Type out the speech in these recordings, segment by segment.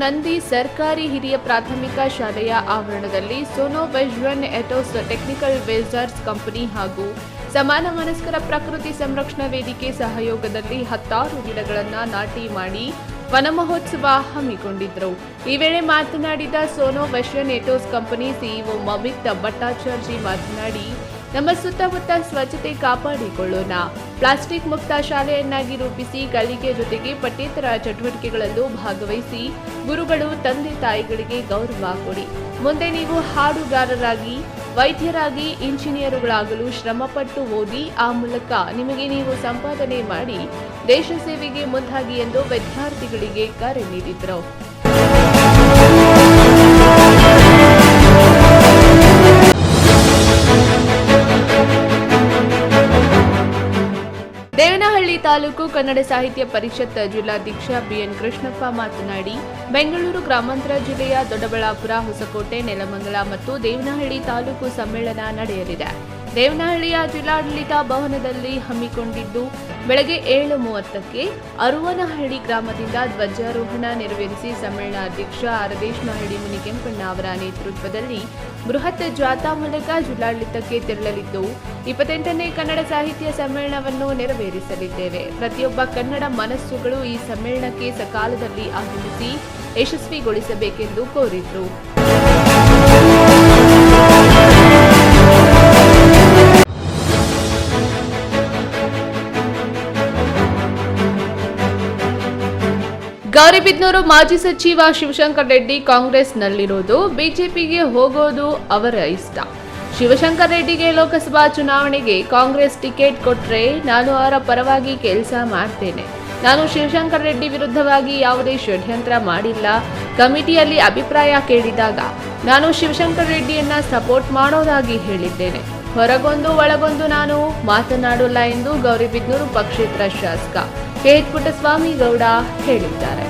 ನಂದಿ ಸರ್ಕಾರಿ ಹಿರಿಯ ಪ್ರಾಥಮಿಕ ಶಾಲೆಯ ಆವರಣದಲ್ಲಿ ಸೋನೋ ವೆಜ್ವನ್ ಎಟೋಸ್ ಟೆಕ್ನಿಕಲ್ ವೆಜರ್ಸ್ ಕಂಪನಿ ಹಾಗೂ ಸಮಾನ ಮನಸ್ಕರ ಪ್ರಕೃತಿ ಸಂರಕ್ಷಣಾ ವೇದಿಕೆ ಸಹಯೋಗದಲ್ಲಿ ಹತ್ತಾರು ಗಿಡಗಳನ್ನು ನಾಟಿ ಮಾಡಿ ವನ ಮಹೋತ್ಸವ ಹಮ್ಮಿಕೊಂಡಿದ್ರು ಈ ವೇಳೆ ಮಾತನಾಡಿದ ಸೋನೋ ವೆಶ್ವನ್ ಎಟೋಸ್ ಕಂಪನಿ ಸಿಇಒ ಮಮಿತ್ ಭಟ್ಟಾಚಾರ್ಜಿ ಮಾತನಾಡಿ ನಮ್ಮ ಸುತ್ತಮುತ್ತ ಸ್ವಚ್ಛತೆ ಕಾಪಾಡಿಕೊಳ್ಳೋಣ. ಪ್ಲಾಸ್ಟಿಕ್ ಮುಕ್ತ ಶಾಲೆಯನ್ನಾಗಿ ರೂಪಿಸಿ ಕಲಿಕೆ ಜೊತೆಗೆ ಪಠ್ಯೇತರ ಚಟುವಟಿಕೆಗಳಲ್ಲೂ ಭಾಗವಹಿಸಿ ಗುರುಗಳು, ತಂದೆ, ತಾಯಿಗಳಿಗೆ ಗೌರವ ಕೊಡಿ. ಮುಂದೆ ನೀವು ಹಾಡುಗಾರರಾಗಿ, ವೈದ್ಯರಾಗಿ, ಇಂಜಿನಿಯರುಗಳಾಗಲು ಶ್ರಮಪಟ್ಟು ಓದಿ, ಆ ಮೂಲಕ ನಿಮಗೆ ನೀವು ಸಂಪಾದನೆ ಮಾಡಿ ದೇಶ ಸೇವೆಗೆ ಮುಂದಾಗಿ ಎಂದು ವಿದ್ಯಾರ್ಥಿಗಳಿಗೆ ಕರೆ ನೀಡಿದರು. ತಾಲೂಕು ಕನ್ನಡ ಸಾಹಿತ್ಯ ಪರಿಷತ್ ಜಿಲ್ಲಾಧ್ಯಕ್ಷ ಬಿಎನ್ ಕೃಷ್ಣಪ್ಪ ಮಾತನಾಡಿ, ಬೆಂಗಳೂರು ಗ್ರಾಮಾಂತರ ಜಿಲ್ಲೆಯ ದೊಡ್ಡಬಳ್ಳಾಪುರ, ಹೊಸಕೋಟೆ, ನೆಲಮಂಗಲ ಮತ್ತು ದೇವನಹಳ್ಳಿ ತಾಲೂಕು ಸಮ್ಮೇಳನ ನಡೆಯಲಿದೆ. ದೇವನಹಳ್ಳಿಯ ಜಿಲ್ಲಾಡಳಿತ ಭವನದಲ್ಲಿ ಹಮ್ಮಿಕೊಂಡಿದ್ದು, ಬೆಳಗ್ಗೆ ಏಳು ಮೂವತ್ತಕ್ಕೆ ಅರುವನಹಳ್ಳಿ ಗ್ರಾಮದಿಂದ ಧ್ವಜಾರೋಹಣ ನೆರವೇರಿಸಿ ಸಮ್ಮೇಳನಾಧ್ಯಕ್ಷ ಅರದೇಶ್ನಹಳ್ಳಿ ಮುನಿಕೆಂಪಣ್ಣ ಅವರ ನೇತೃತ್ವದಲ್ಲಿ ಬೃಹತ್ ಜಾಥಾ ಮೂಲಕ ಜಿಲ್ಲಾಡಳಿತಕ್ಕೆ ತೆರಳಲಿದ್ದು, ಇಪ್ಪತ್ತೆಂಟನೇ ಕನ್ನಡ ಸಾಹಿತ್ಯ ಸಮ್ಮೇಳನವನ್ನು ನೆರವೇರಿಸಲಿದ್ದೇವೆ. ಪ್ರತಿಯೊಬ್ಬ ಕನ್ನಡ ಮನಸ್ಸುಗಳು ಈ ಸಮ್ಮೇಳನಕ್ಕೆ ಸಕಾಲದಲ್ಲಿ ಆಗಮಿಸಿ ಯಶಸ್ವಿಗೊಳಿಸಬೇಕೆಂದು ಕೋರಿದ್ರು. ಗೌರಿಬಿದನೂರು ಮಾಜಿ ಸಚಿವ ಶಿವಶಂಕರ್ ರೆಡ್ಡಿ ಕಾಂಗ್ರೆಸ್ನಲ್ಲಿರೋದು ಬಿಜೆಪಿಗೆ ಹೋಗೋದು ಅವರ ಇಷ್ಟ. ಶಿವಶಂಕರ್ ರೆಡ್ಡಿಗೆ ಲೋಕಸಭಾ ಚುನಾವಣೆಗೆ ಕಾಂಗ್ರೆಸ್ ಟಿಕೆಟ್ ಕೊಟ್ಟರೆ ನಾನು ಅವರ ಪರವಾಗಿ ಕೆಲಸ ಮಾಡ್ತೇನೆ. ನಾನು ಶಿವಶಂಕರ್ ರೆಡ್ಡಿ ವಿರುದ್ಧವಾಗಿ ಯಾವುದೇ ಷಡ್ಯಂತ್ರ ಮಾಡಿಲ್ಲ. ಕಮಿಟಿಯಲ್ಲಿ ಅಭಿಪ್ರಾಯ ಕೇಳಿದಾಗ ನಾನು ಶಿವಶಂಕರ್ ರೆಡ್ಡಿಯನ್ನ ಸಪೋರ್ಟ್ ಮಾಡೋದಾಗಿ ಹೇಳಿದ್ದೇನೆ. ಹೊರಗೊಂದು ಒಳಗೊಂದು ನಾನು ಮಾತನಾಡಲ್ಲ ಎಂದು ಗೌರಿಬಿದ್ನೂರು ಪಕ್ಷೇತರ ಶಾಸಕ ಕೆಎಚ್ ಪುಟ್ಟಸ್ವಾಮಿ ಗೌಡ ಹೇಳಿದ್ದಾರೆ.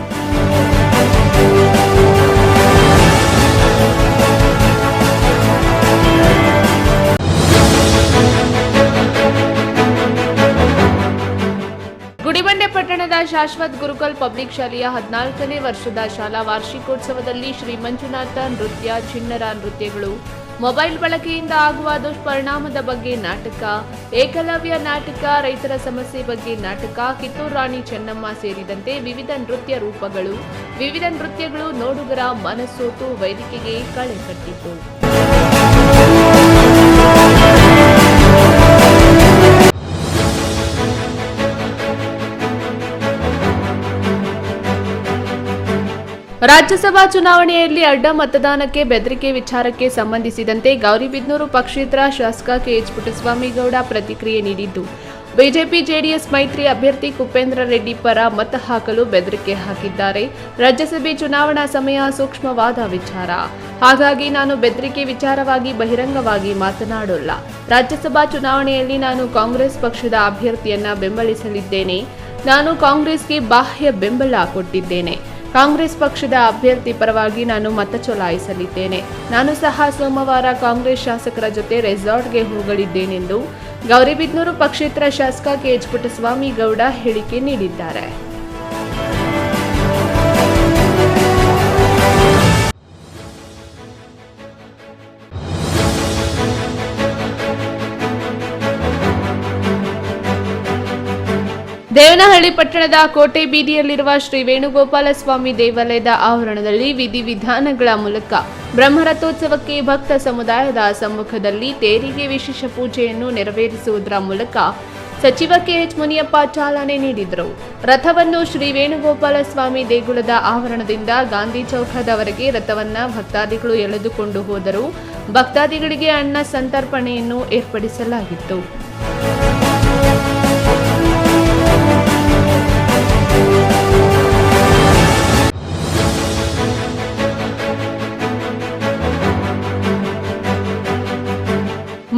ಗುಡಿಬಂಡೆ ಪಟ್ಟಣದ ಶಾಶ್ವತ್ ಗುರುಕುಲ್ ಪಬ್ಲಿಕ್ ಶಾಲೆಯ ಹದಿನಾಲ್ಕನೇ ವರ್ಷದ ಶಾಲಾ ವಾರ್ಷಿಕೋತ್ಸವದಲ್ಲಿ ಶ್ರೀ ಮಂಜುನಾಥ ನೃತ್ಯ ಚಿನ್ನರ ನೃತ್ಯಗಳು ಮೊಬೈಲ್ ಬಳಕೆಯಿಂದ ಆಗುವ ದುಷ್ಪರಿಣಾಮದ ಬಗ್ಗೆ ನಾಟಕ, ಏಕಲವ್ಯ ನಾಟಕ, ರೈತರ ಸಮಸ್ಯೆ ಬಗ್ಗೆ ನಾಟಕ, ಕಿತ್ತೂರು ರಾಣಿ ಚೆನ್ನಮ್ಮ ಸೇರಿದಂತೆ ವಿವಿಧ ನೃತ್ಯ ರೂಪಗಳು, ವಿವಿಧ ನೃತ್ಯಗಳು ನೋಡುಗರ ಮನಸ್ಸೋತು ವೇದಿಕೆಗೆ ಕಳೆ ಕಟ್ಟಿತು ರಾಜ್ಯಸಭಾ ಚುನಾವಣೆಯಲ್ಲಿ ಅಡ್ಡ ಮತದಾನಕ್ಕೆ ಬೆದರಿಕೆ ವಿಚಾರಕ್ಕೆ ಸಂಬಂಧಿಸಿದಂತೆ ಗೌರಿಬಿದನೂರು ಪಕ್ಷೇತರ ಶಾಸಕ ಕೆಎಚ್ ಪುಟ್ಟಸ್ವಾಮಿಗೌಡ ಪ್ರತಿಕ್ರಿಯೆ ನೀಡಿದ್ದು, ಬಿಜೆಪಿ ಜೆಡಿಎಸ್ ಮೈತ್ರಿ ಅಭ್ಯರ್ಥಿ ಕುಪೇಂದ್ರ ರೆಡ್ಡಿ ಪರ ಮತ ಹಾಕಲು ಬೆದರಿಕೆ ಹಾಕಿದ್ದಾರೆ. ರಾಜ್ಯಸಭೆ ಚುನಾವಣಾ ಸಮಯ ಸೂಕ್ಷ್ಮವಾದ ವಿಚಾರ. ಹಾಗಾಗಿ ನಾನು ಬೆದರಿಕೆ ವಿಚಾರವಾಗಿ ಬಹಿರಂಗವಾಗಿ ಮಾತನಾಡೋಲ್ಲ. ರಾಜ್ಯಸಭಾ ಚುನಾವಣೆಯಲ್ಲಿ ನಾನು ಕಾಂಗ್ರೆಸ್ ಪಕ್ಷದ ಅಭ್ಯರ್ಥಿಯನ್ನ ಬೆಂಬಲಿಸಲಿದ್ದೇನೆ. ನಾನು ಕಾಂಗ್ರೆಸ್ಗೆ ಬಾಹ್ಯ ಬೆಂಬಲ ಕೊಟ್ಟಿದ್ದೇನೆ. ಕಾಂಗ್ರೆಸ್ ಪಕ್ಷದ ಅಭ್ಯರ್ಥಿ ಪರವಾಗಿ ನಾನು ಮತ ಚಲಾಯಿಸಲಿದ್ದೇನೆ. ನಾನು ಸಹ ಸೋಮವಾರ ಕಾಂಗ್ರೆಸ್ ಶಾಸಕರ ಜೊತೆ ರೆಸಾರ್ಟ್ಗೆ ಹೋಗಲಿದ್ದೇನೆಂದು ಗೌರಿಬಿದನೂರು ಪಕ್ಷೇತರ ಶಾಸಕ ಕೆಎಚ್ ಪುಟ್ಟಸ್ವಾಮಿ ಗೌಡ ಹೇಳಿಕೆ ನೀಡಿದ್ದಾರೆ. ದೇವನಹಳ್ಳಿ ಪಟ್ಟಣದ ಕೋಟೆ ಬೀದಿಯಲ್ಲಿರುವ ಶ್ರೀ ವೇಣುಗೋಪಾಲ ಸ್ವಾಮಿ ದೇವಾಲಯದ ಆವರಣದಲ್ಲಿ ವಿಧಿವಿಧಾನಗಳ ಮೂಲಕ ಬ್ರಹ್ಮರಥೋತ್ಸವಕ್ಕೆ ಭಕ್ತ ಸಮುದಾಯದ ಸಮ್ಮುಖದಲ್ಲಿ ತೇರಿಗೆ ವಿಶೇಷ ಪೂಜೆಯನ್ನು ನೆರವೇರಿಸುವುದರ ಮೂಲಕ ಸಚಿವ ಕೆಎಚ್ ಮುನಿಯಪ್ಪ ಚಾಲನೆ ನೀಡಿದರು. ರಥವನ್ನು ಶ್ರೀ ವೇಣುಗೋಪಾಲ ಸ್ವಾಮಿ ದೇಗುಲದ ಆವರಣದಿಂದ ಗಾಂಧಿ ಚೌಕದವರೆಗೆ ರಥವನ್ನ ಭಕ್ತಾದಿಗಳು ಎಳೆದುಕೊಂಡು ಹೋದರು. ಭಕ್ತಾದಿಗಳಿಗೆ ಅಣ್ಣ ಸಂತರ್ಪಣೆಯನ್ನು ಏರ್ಪಡಿಸಲಾಗಿತ್ತು.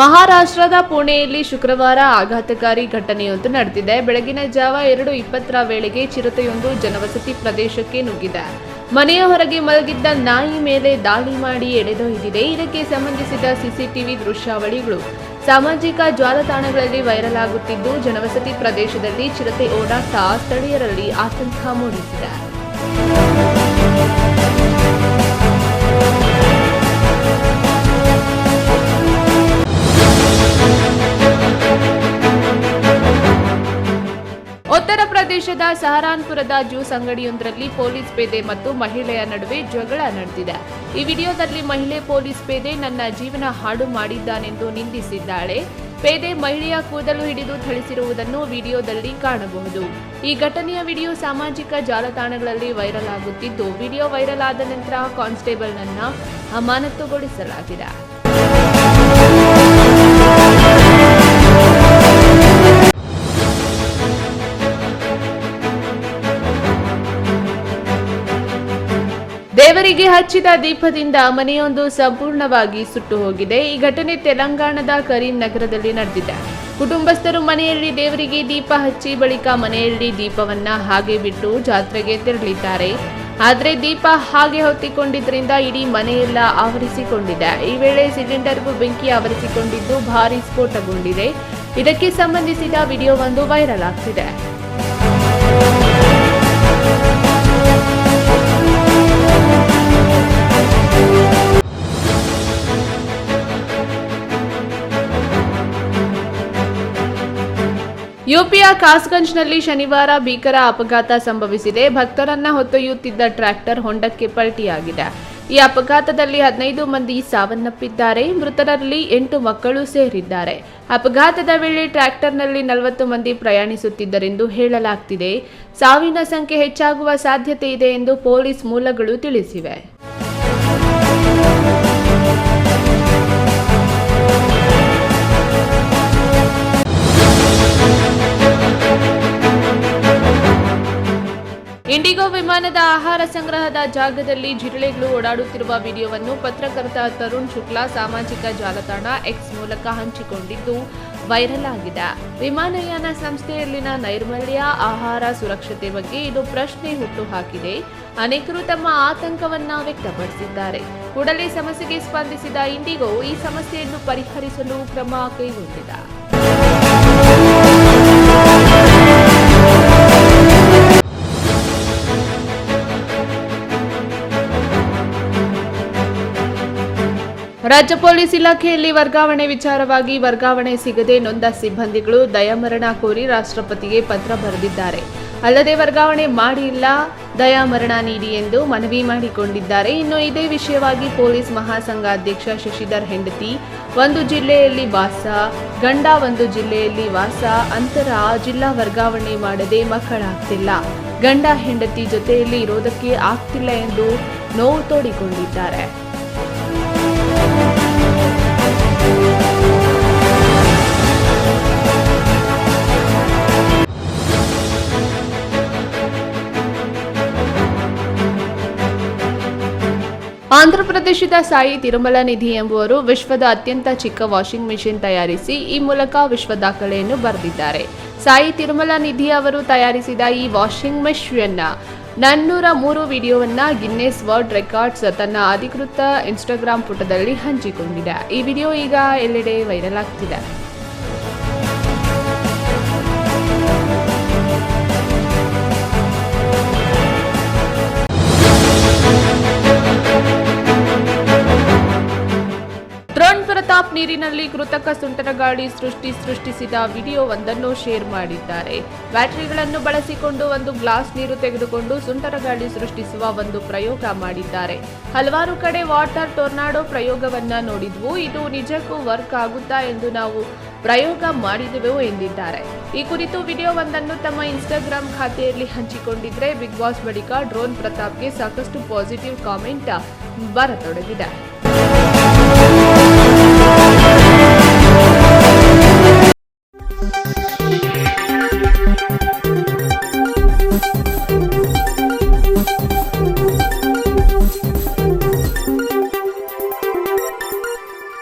ಮಹಾರಾಷ್ಟ್ರದ ಪುಣೆಯಲ್ಲಿ ಶುಕ್ರವಾರ ಆಘಾತಕಾರಿ ಘಟನೆಯೊಂದು ನಡೆದಿದೆ. ಬೆಳಗಿನ ಜಾವ ಎರಡು ಇಪ್ಪತ್ತರ ವೇಳೆಗೆ ಚಿರತೆಯೊಂದು ಜನವಸತಿ ಪ್ರದೇಶಕ್ಕೆ ನುಗ್ಗಿದೆ. ಮನೆಯ ಹೊರಗೆ ಮಲಗಿದ್ದ ನಾಯಿ ಮೇಲೆ ದಾಳಿ ಮಾಡಿ ಎಳೆದೊಯ್ದಿದೆ ಇದಕ್ಕೆ ಸಂಬಂಧಿಸಿದ ಸಿಸಿಟಿವಿ ದೃಶ್ಯಾವಳಿಗಳು ಸಾಮಾಜಿಕ ಜಾಲತಾಣಗಳಲ್ಲಿ ವೈರಲ್ ಆಗುತ್ತಿದ್ದು, ಜನವಸತಿ ಪ್ರದೇಶದಲ್ಲಿ ಚಿರತೆ ಓಡಾಟ ಸ್ಥಳೀಯರಲ್ಲಿ ಆತಂಕ ಮೂಡಿಸಿದೆ. ಉತ್ತರ ಪ್ರದೇಶದ ಸಹರಾನ್ಪುರದ ಜ್ಯೂಸ್ ಅಂಗಡಿಯೊಂದರಲ್ಲಿ ಪೊಲೀಸ್ ಪೇದೆ ಮತ್ತು ಮಹಿಳೆಯ ನಡುವೆ ಜಗಳ ನಡೆದಿದೆ. ಈ ವಿಡಿಯೋದಲ್ಲಿ ಮಹಿಳೆ ಪೊಲೀಸ್ ಪೇದೆ ನನ್ನ ಜೀವನ ಹಾಡು ಮಾಡಿದ್ದಾನೆಂದು ನಿಂದಿಸಿದ್ದಾಳೆ. ಪೇದೆ ಮಹಿಳೆಯ ಕೂದಲು ಹಿಡಿದು ಥಳಿಸಿರುವುದನ್ನು ವಿಡಿಯೋದಲ್ಲಿ ಕಾಣಬಹುದು. ಈ ಘಟನೆಯ ವಿಡಿಯೋ ಸಾಮಾಜಿಕ ಜಾಲತಾಣಗಳಲ್ಲಿ ವೈರಲ್ ಆಗುತ್ತಿದ್ದು, ವಿಡಿಯೋ ವೈರಲ್ ಆದ ನಂತರ ಕಾನ್ಸ್ಟೇಬಲ್ನನ್ನ ಅಮಾನತುಗೊಳಿಸಲಾಗಿದೆ. ದೇವರಿಗೆ ಹಚ್ಚಿದ ದೀಪದಿಂದ ಮನೆಯೊಂದು ಸಂಪೂರ್ಣವಾಗಿ ಸುಟ್ಟು ಹೋಗಿದೆ. ಈ ಘಟನೆ ತೆಲಂಗಾಣದ ಕರೀಂ ನಗರದಲ್ಲಿ ನಡೆದಿದೆ. ಕುಟುಂಬಸ್ಥರು ಮನೆಯಲ್ಲಿ ದೇವರಿಗೆ ದೀಪ ಹಚ್ಚಿ ಬಳಿಕ ಮನೆಯಲ್ಲಿ ದೀಪವನ್ನ ಹಾಗೆ ಬಿಟ್ಟು ಜಾತ್ರೆಗೆ ತೆರಳಿದ್ದಾರೆ. ಆದರೆ ದೀಪ ಹಾಗೆ ಹೊತ್ತಿಕೊಂಡಿದ್ದರಿಂದ ಇಡೀ ಮನೆಯೆಲ್ಲ ಆವರಿಸಿಕೊಂಡಿದೆ. ಈ ವೇಳೆ ಸಿಲಿಂಡರ್ಗೂ ಬೆಂಕಿ ಆವರಿಸಿಕೊಂಡಿದ್ದು ಭಾರಿ ಸ್ಫೋಟಗೊಂಡಿದೆ. ಇದಕ್ಕೆ ಸಂಬಂಧಿಸಿದ ವಿಡಿಯೋವೊಂದು ವೈರಲ್ ಆಗ್ತಿದೆ. ಯುಪಿಯ ಕಾಸ್ಗಂಜ್ನಲ್ಲಿ ಶನಿವಾರ ಭೀಕರ ಅಪಘಾತ ಸಂಭವಿಸಿದೆ. ಭಕ್ತರನ್ನ ಹೊತ್ತೊಯ್ಯುತ್ತಿದ್ದ ಟ್ರ್ಯಾಕ್ಟರ್ ಹೊಂಡಕ್ಕೆ ಪಲ್ಟಿಯಾಗಿದೆ. ಈ ಅಪಘಾತದಲ್ಲಿ ಹದಿನೈದು ಮಂದಿ ಸಾವನ್ನಪ್ಪಿದ್ದಾರೆ. ಮೃತರಲ್ಲಿ ಎಂಟು ಮಕ್ಕಳು ಸೇರಿದ್ದಾರೆ. ಅಪಘಾತದ ವೇಳೆ ಟ್ರ್ಯಾಕ್ಟರ್ನಲ್ಲಿ ನಲವತ್ತು ಮಂದಿ ಪ್ರಯಾಣಿಸುತ್ತಿದ್ದರೆಂದು ಹೇಳಲಾಗ್ತಿದೆ. ಸಾವಿನ ಸಂಖ್ಯೆ ಹೆಚ್ಚಾಗುವ ಸಾಧ್ಯತೆ ಇದೆ ಎಂದು ಪೊಲೀಸ್ ಮೂಲಗಳು ತಿಳಿಸಿವೆ. ವಿಮಾನದ ಆಹಾರ ಸಂಗ್ರಹದ ಜಾಗದಲ್ಲಿ ಜಿರಳೆಗಳು ಓಡಾಡುತ್ತಿರುವ ವಿಡಿಯೋವನ್ನು ಪತ್ರಕರ್ತ ತರುಣ್ ಶುಕ್ಲಾ ಸಾಮಾಜಿಕ ಜಾಲತಾಣ ಎಕ್ಸ್ ಮೂಲಕ ಹಂಚಿಕೊಂಡಿದ್ದು ವೈರಲ್ ಆಗಿದೆ. ವಿಮಾನಯಾನ ಸಂಸ್ಥೆಯಲ್ಲಿನ ನೈರ್ಮಲ್ಯ, ಆಹಾರ ಸುರಕ್ಷತೆ ಬಗ್ಗೆ ಇದು ಪ್ರಶ್ನೆ ಹುಟ್ಟುಹಾಕಿದೆ. ಅನೇಕರು ತಮ್ಮ ಆತಂಕವನ್ನ ವ್ಯಕ್ತಪಡಿಸಿದ್ದಾರೆ. ಕೂಡಲೇ ಸಮಸ್ಯೆಗೆ ಸ್ಪಂದಿಸಿದ ಇಂಡಿಗೋ ಈ ಸಮಸ್ಯೆಯನ್ನು ಪರಿಹರಿಸಲು ಕ್ರಮ ಕೈಗೊಂಡಿದೆ. ರಾಜ್ಯ ಪೊಲೀಸ್ ಇಲಾಖೆಯಲ್ಲಿ ವರ್ಗಾವಣೆ ವಿಚಾರವಾಗಿ ವರ್ಗಾವಣೆ ಸಿಗದೆ ನೊಂದ ಸಿಬ್ಬಂದಿಗಳು ದಯಾಮರಣ ಕೋರಿ ರಾಷ್ಟ್ರಪತಿಗೆ ಪತ್ರ ಬರೆದಿದ್ದಾರೆ. ಅಲ್ಲದೆ ವರ್ಗಾವಣೆ ಮಾಡಿಲ್ಲ, ದಯಾಮರಣ ನೀಡಿ ಎಂದು ಮನವಿ ಮಾಡಿಕೊಂಡಿದ್ದಾರೆ. ಇನ್ನು ಇದೇ ವಿಷಯವಾಗಿ ಪೊಲೀಸ್ ಮಹಾಸಂಘ ಅಧ್ಯಕ್ಷ ಶಶಿಧರ್ ಹೆಂಡತಿ, ಒಂದು ಜಿಲ್ಲೆಯಲ್ಲಿ ವಾಸ, ಗಂಡ ಒಂದು ಜಿಲ್ಲೆಯಲ್ಲಿ ವಾಸ, ಅಂತರ ಜಿಲ್ಲಾ ವರ್ಗಾವಣೆ ಮಾಡದೆ ಮಕ್ಕಳಾಗ್ತಿಲ್ಲ. ಗಂಡ ಹೆಂಡತಿ ಜೊತೆಯಲ್ಲಿ ಇರೋದಕ್ಕೆ ಆಗ್ತಿಲ್ಲ ಎಂದು ನೋವು ತೋಡಿಕೊಂಡಿದ್ದಾರೆ. ಆಂಧ್ರಪ್ರದೇಶದ ಸಾಯಿ ತಿರುಮಲ ನಿಧಿ ಎಂಬುವರು ವಿಶ್ವದ ಅತ್ಯಂತ ಚಿಕ್ಕ ವಾಷಿಂಗ್ ಮೆಷಿನ್ ತಯಾರಿಸಿ ಈ ಮೂಲಕ ವಿಶ್ವ ದಾಖಲೆಯನ್ನು ಬರೆದಿದ್ದಾರೆ. ಸಾಯಿ ತಿರುಮಲ ನಿಧಿ ಅವರು ತಯಾರಿಸಿದ ಈ ವಾಷಿಂಗ್ ಮೆಷಿನ್ನ ನಾನ್ನೂರ ಮೂರು ವಿಡಿಯೋವನ್ನ ಗಿನ್ನೆಸ್ ವರ್ಲ್ಡ್ ರೆಕಾರ್ಡ್ಸ್ ತನ್ನ ಅಧಿಕೃತ ಇನ್ಸ್ಟಾಗ್ರಾಮ್ ಪುಟದಲ್ಲಿ ಹಂಚಿಕೊಂಡಿದೆ. ಈ ವಿಡಿಯೋ ಈಗ ಎಲ್ಲೆಡೆ ವೈರಲ್ ಆಗ್ತಿದೆ. ನೀರಿನಲ್ಲಿ ಕೃತಕ ಸುಂಟರಗಾಳಿ ಸೃಷ್ಟಿ ಸೃಷ್ಟಿಸಿದ ವಿಡಿಯೋವೊಂದನ್ನು ಶೇರ್ ಮಾಡಿದ್ದಾರೆ. ಬ್ಯಾಟರಿಗಳನ್ನು ಬಳಸಿಕೊಂಡು ಒಂದು ಗ್ಲಾಸ್ ನೀರು ತೆಗೆದುಕೊಂಡು ಸುಂಟರಗಾಳಿ ಸೃಷ್ಟಿಸುವ ಒಂದು ಪ್ರಯೋಗ ಮಾಡಿದ್ದಾರೆ. ಹಲವಾರು ಕಡೆ ವಾಟರ್ ಟೊರ್ನಾಡೋ ಪ್ರಯೋಗವನ್ನ ನೋಡಿದ್ವು. ಇದು ನಿಜಕ್ಕೂ ವರ್ಕ್ ಆಗುತ್ತಾ ಎಂದು ನಾವು ಪ್ರಯೋಗ ಮಾಡಿದೆವು ಎಂದಿದ್ದಾರೆ. ಈ ಕುರಿತು ವಿಡಿಯೋವೊಂದನ್ನು ತಮ್ಮ ಇನ್ಸ್ಟಾಗ್ರಾಂ ಖಾತೆಯಲ್ಲಿ ಹಂಚಿಕೊಂಡಿದ್ರೆ ಬಿಗ್ ಬಾಸ್ ಬಳಿಕ ಡ್ರೋನ್ ಪ್ರತಾಪ್ಗೆ ಸಾಕಷ್ಟು ಪಾಸಿಟಿವ್ ಕಾಮೆಂಟ್ ಬರತೊಡಗಿದೆ.